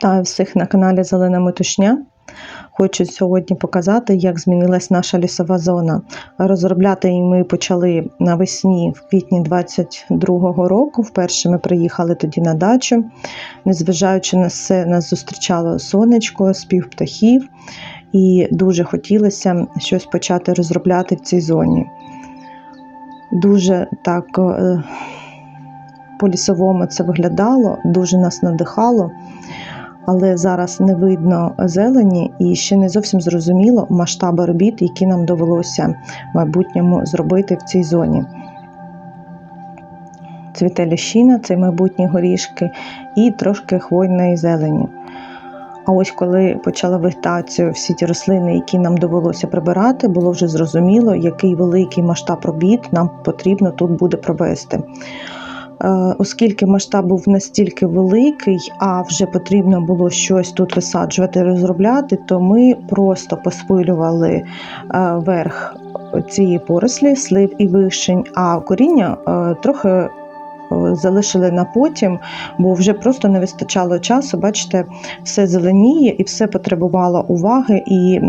Вітаю всіх на каналі Зелена Метушня. Хочу сьогодні показати, як змінилась наша лісова зона. Розробляти її ми почали навесні, в квітні 22-го року. Вперше ми приїхали тоді на дачу. Незважаючи на все, нас зустрічало сонечко, спів птахів, і дуже хотілося щось почати розробляти в цій зоні. Дуже так е, по-лісовому це виглядало, дуже нас надихало але зараз не видно зелені і ще не зовсім зрозуміло масштаби робіт, які нам довелося в майбутньому зробити в цій зоні. Цвіте ліщина, це майбутні горішки, і трошки хвойної зелені. А ось коли почала вегетацію всі ті рослини, які нам довелося прибирати, було вже зрозуміло, який великий масштаб робіт нам потрібно тут буде провести. Е, оскільки масштаб був настільки великий, а вже потрібно було щось тут висаджувати, розробляти, то ми просто поспилювали е, верх цієї порослі, слив і вишень, а коріння е, трохи залишили на потім, бо вже просто не вистачало часу. Бачите, все зеленіє і все потребувало уваги. і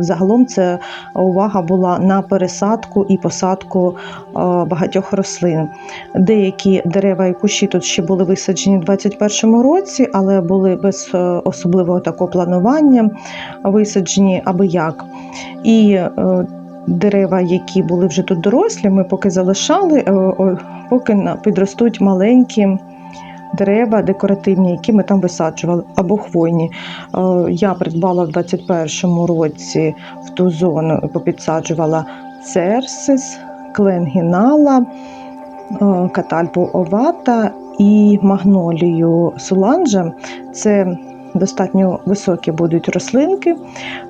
загалом це увага була на пересадку і посадку е, багатьох рослин. Деякі дерева і кущі тут ще були висаджені у 2021 році, але були без е, особливого такого планування висаджені аби як. І дерева, які були вже тут дорослі, ми поки залишали, поки підростуть маленькі дерева декоративні, які ми там висаджували, або хвойні. Е, я придбала в 2021 році в ту зону попідсаджувала церсис, кленгінала, е, катальпу овата і магнолію суланжа. Це достатньо високі будуть рослинки,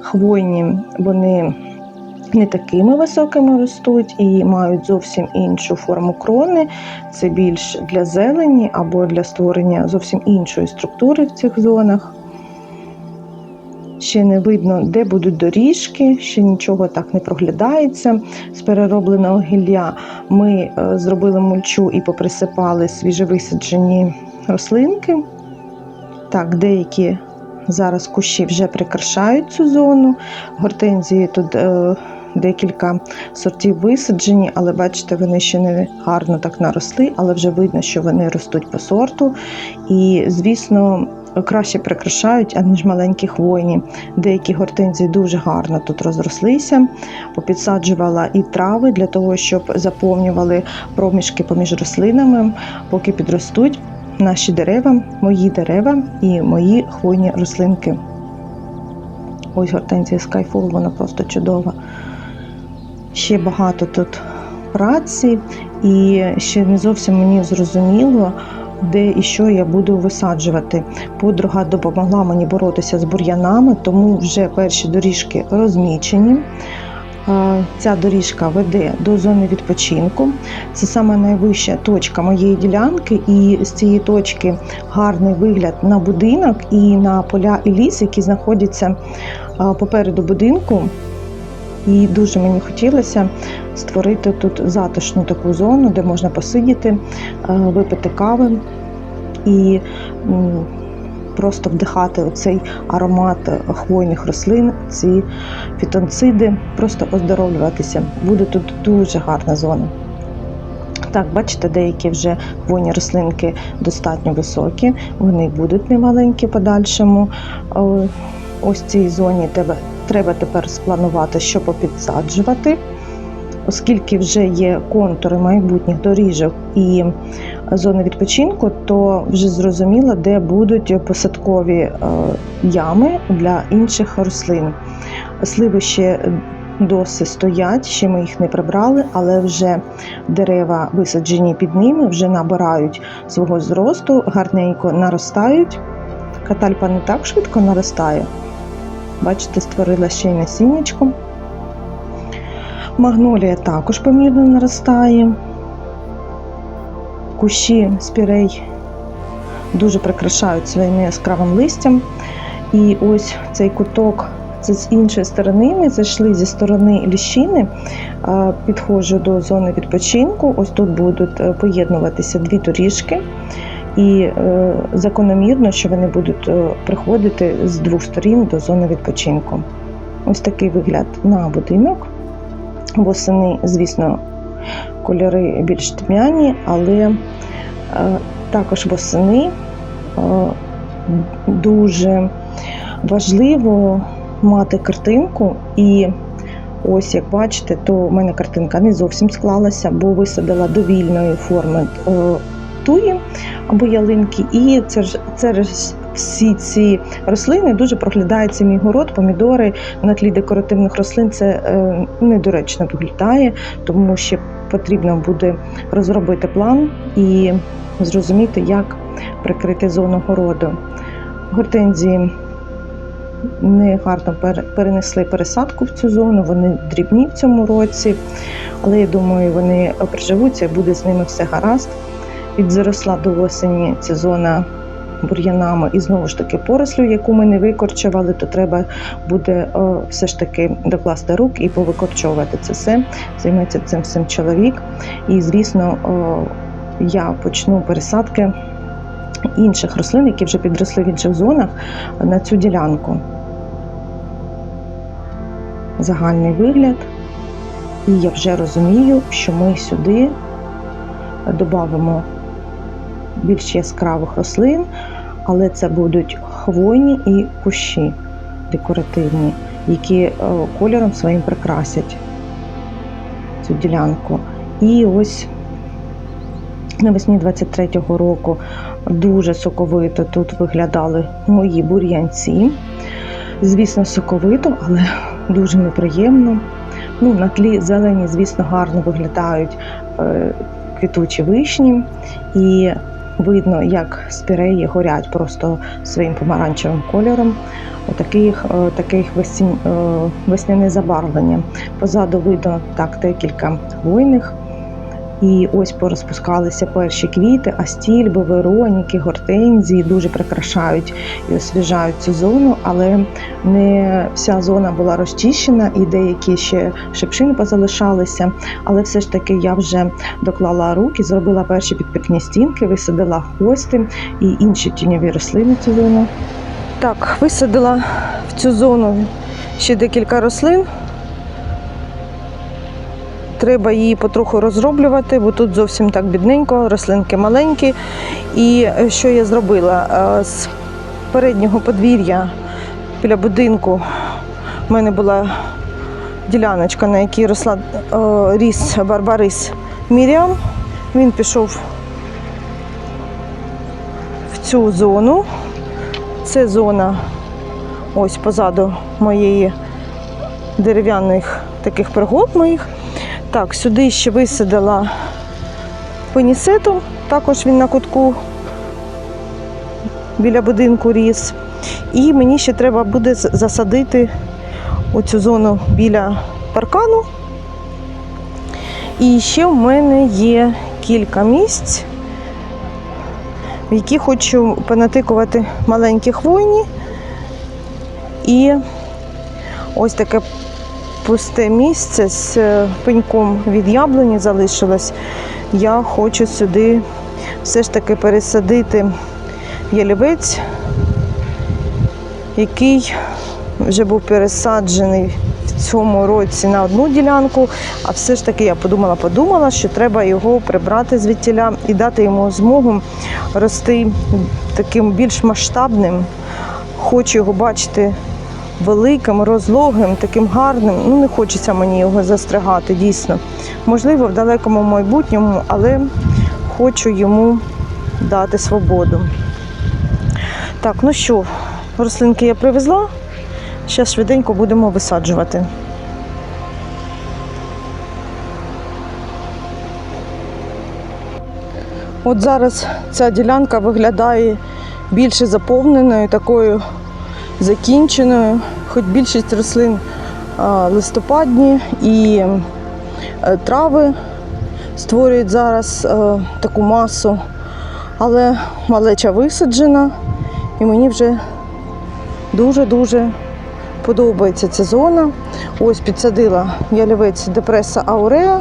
хвойні, вони не такими високими ростуть і мають зовсім іншу форму крони. Це більш для зелені або для створення зовсім іншої структури в цих зонах. Ще не видно, де будуть доріжки, ще нічого так не проглядається. З переробленого гілля ми е, зробили мульчу і поприсипали свіжевисаджені рослинки. Так, деякі зараз кущі вже прикрашають цю зону. Гортензії тут е, декілька сортів висаджені, але бачите, вони ще не гарно так наросли, але вже видно, що вони ростуть по сорту. І, звісно, краще прикрашають, аніж маленькі хвойні. Деякі гортензії дуже гарно тут розрослися, попідсаджувала і трави для того, щоб заповнювали проміжки поміж рослинами, поки підростуть наші дерева, мої дерева і мої хвойні рослинки. Ось гортензія Skyfall, вона просто чудова. Ще багато тут праці, і ще не зовсім мені зрозуміло, де і що я буду висаджувати. Подруга допомогла мені боротися з бур'янами, тому вже перші доріжки розмічені. Ця доріжка веде до зони відпочинку. Це саме найвища точка моєї ділянки, і з цієї точки гарний вигляд на будинок і на поля і ліс, які знаходяться попереду будинку. І дуже мені хотілося створити тут затишну таку зону, де можна посидіти, е, випити кави і просто вдихати оцей аромат хвойних рослин, ці фітонциди, просто оздоровлюватися. Буде тут дуже гарна зона. Так, бачите, деякі вже хвойні рослинки достатньо високі, вони будуть немаленькі подальшому. Е, ось цій зоні треба тепер спланувати, що попідсаджувати. Оскільки вже є контури майбутніх доріжок і зони відпочинку, то вже зрозуміло, де будуть посадкові е, ями для інших рослин. Сливи ще досі стоять, ще ми їх не прибрали, але вже дерева висаджені під ними, вже набирають свого зросту, гарненько наростають. Катальпа не так швидко наростає. Бачите, створила ще й насіннячко. Магнолія також помірно наростає. Кущі спірей дуже прикрашають своїм яскравим листям. І ось цей куток, це з іншої сторони, ми зайшли зі сторони ліщини, підходжу до зони відпочинку. Ось тут будуть е, поєднуватися дві доріжки. І е, закономірно, що вони будуть е, приходити з двох сторін до зони відпочинку. Ось такий вигляд на будинок. Восени, звісно, кольори більш тьмяні, але е, також восени дуже важливо мати картинку. І ось як бачите, то в мене картинка не зовсім склалася, бо висадила довільної форми е, або ялинки, і це ж через всі ці рослини дуже проглядається мій город, помідори на тлі декоративних рослин. Це е, недоречно виглядає, тому що потрібно буде розробити план і зрозуміти, як прикрити зону городу. Гортензії не гарно пере- перенесли пересадку в цю зону, вони дрібні в цьому році, але я думаю, вони приживуться і буде з ними все гаразд. Підзаросла до осені ця зона бур'янами і знову ж таки порослю, яку ми не викорчували, то треба буде е, все ж таки докласти рук і повикорчовувати це все. Займеться цим всім чоловік. І звісно, е, я почну пересадки інших рослин, які вже підросли в інших зонах, на цю ділянку. Загальний вигляд. І я вже розумію, що ми сюди додамо більш яскравих рослин, але це будуть хвойні і кущі декоративні, які е, кольором своїм прикрасять цю ділянку. І ось навесні 23-го року дуже соковито тут виглядали мої бур'янці. Звісно, соковито, але дуже неприємно. Ну, на тлі зелені, звісно, гарно виглядають е, квітучі вишні, і видно, як спіреї горять просто своїм помаранчевим кольором. Таких, е, таких весінь, е, весняне забарвлення. Позаду видно так декілька хвойних. І ось порозпускалися перші квіти, астільби, вероніки, гортензії дуже прикрашають і освіжають цю зону, але не вся зона була розчищена, і деякі ще шипшини позалишалися. Але все ж таки я вже доклала руки, зробила перші підпікні стінки, висадила хости і інші тіньові рослини цю зону. Так, висадила в цю зону ще декілька рослин. Треба її потроху розроблювати, бо тут зовсім так бідненько, рослинки маленькі. І е, що я зробила? Е, З переднього подвір'я біля будинку в мене була діляночка, на якій росла е, ріс барбарис Міріам. Він пішов в цю зону. Це зона ось позаду моєї дерев'яних таких пригод моїх. Так, сюди ще висадила пенісету, також він на кутку біля будинку ріс. І мені ще треба буде засадити оцю зону біля паркану. І ще в мене є кілька місць, в які хочу понатикувати маленькі хвойні. І ось таке пусте місце з е, пеньком від яблуні залишилось. Я хочу сюди все ж таки пересадити ялівець, який вже був пересаджений в цьому році на одну ділянку. А все ж таки я подумала, подумала, що треба його прибрати звідтіля і дати йому змогу рости таким більш масштабним. Хочу його бачити великим, розлогим, таким гарним. Ну, не хочеться мені його застригати, дійсно. Можливо, в далекому майбутньому, але хочу йому дати свободу. Так, ну що, рослинки я привезла. Зараз швиденько будемо висаджувати. От зараз ця ділянка виглядає більше заповненою, такою закінченою, хоч більшість рослин листопадні і е, трави створюють зараз е, таку масу, але малеча висаджена, і мені вже дуже-дуже подобається ця зона. Ось підсадила ялівець депреса ауреа.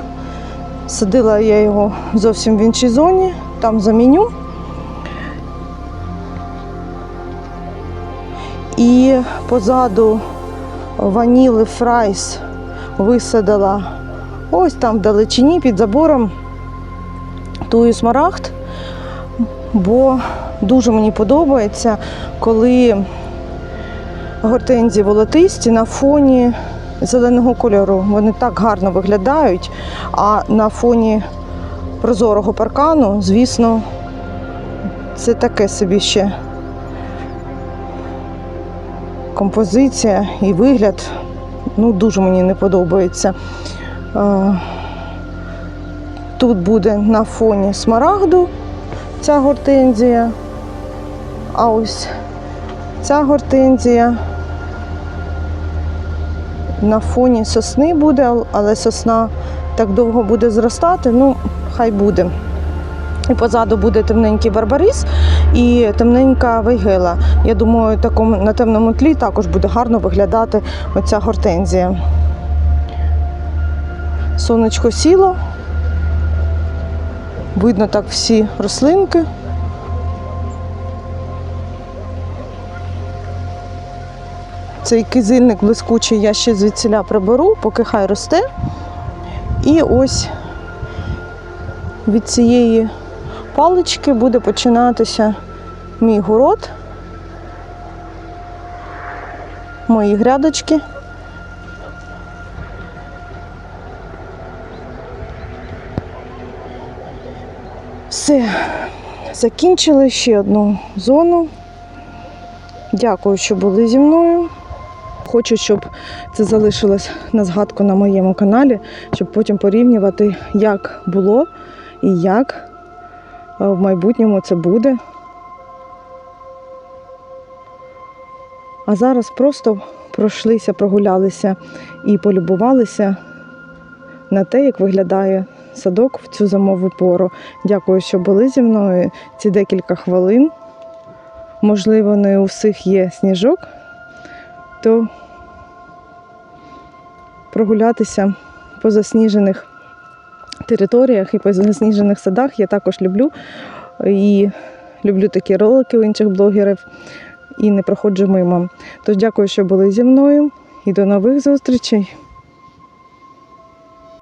Садила я його зовсім в іншій зоні, там заміню. І позаду ваніли фрайс висадила ось там в далечині під забором тую смарагд, бо дуже мені подобається, коли гортензії волотисті на фоні зеленого кольору. Вони так гарно виглядають, а на фоні прозорого паркану, звісно, це таке собі ще композиція і вигляд. Ну, дуже мені не подобається. Е, Тут буде на фоні смарагду ця гортензія, а ось ця гортензія на фоні сосни буде, але сосна так довго буде зростати, ну, хай буде. І позаду буде темненький барбарис і темненька вейгела. Я думаю, такому, на темному тлі також буде гарно виглядати оця гортензія. Сонечко сіло. Видно так всі рослинки. Цей кизильник блискучий я ще звідсіля приберу, поки хай росте. І ось від цієї палички буде починатися мій город, мої грядочки. Все, закінчили ще одну зону. Дякую, що були зі мною. Хочу, щоб це залишилось на згадку на моєму каналі, щоб потім порівнювати, як було і як е, в майбутньому це буде. А зараз просто пройшлися, прогулялися і полюбувалися на те, як виглядає садок в цю зимову пору. Дякую, що були зі мною ці декілька хвилин. Можливо, не у всіх є сніжок, то прогулятися по засніжених територіях і по засніжених садах я також люблю. І люблю такі ролики у інших блогерів і не проходжу мимо. Тож дякую, що були зі мною і до нових зустрічей.